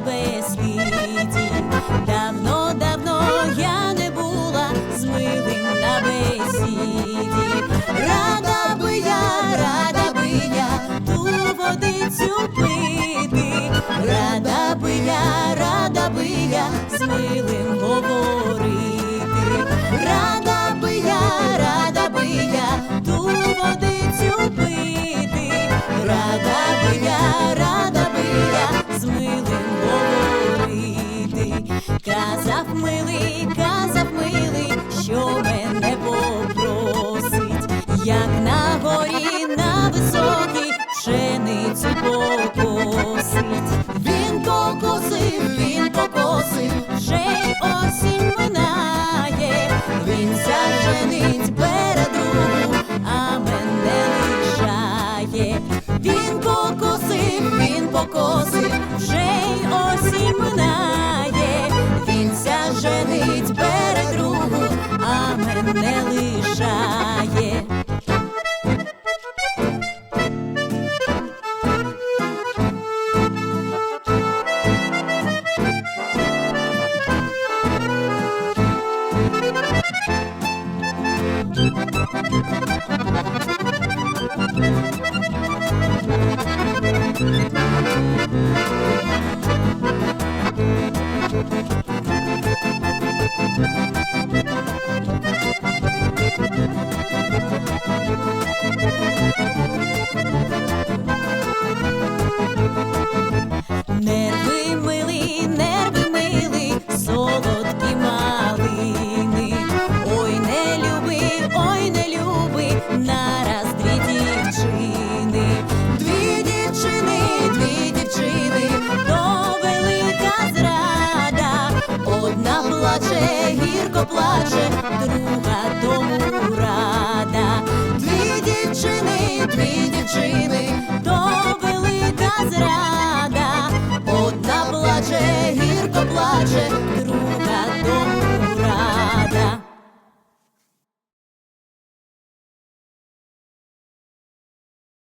тебе світі. Давно, давно я не була з милим на бесіді. Рада би я, рада би я ту водицю пити, рада би я, рада би я з милим. 那 Нерви милий, нерви милий, солодкі малини, ой не люби, ой не. плаче, гірко плаче, друга тому рада. Дві дівчини, дві дівчини, то велика зрада, одна плаче, гірко плаче.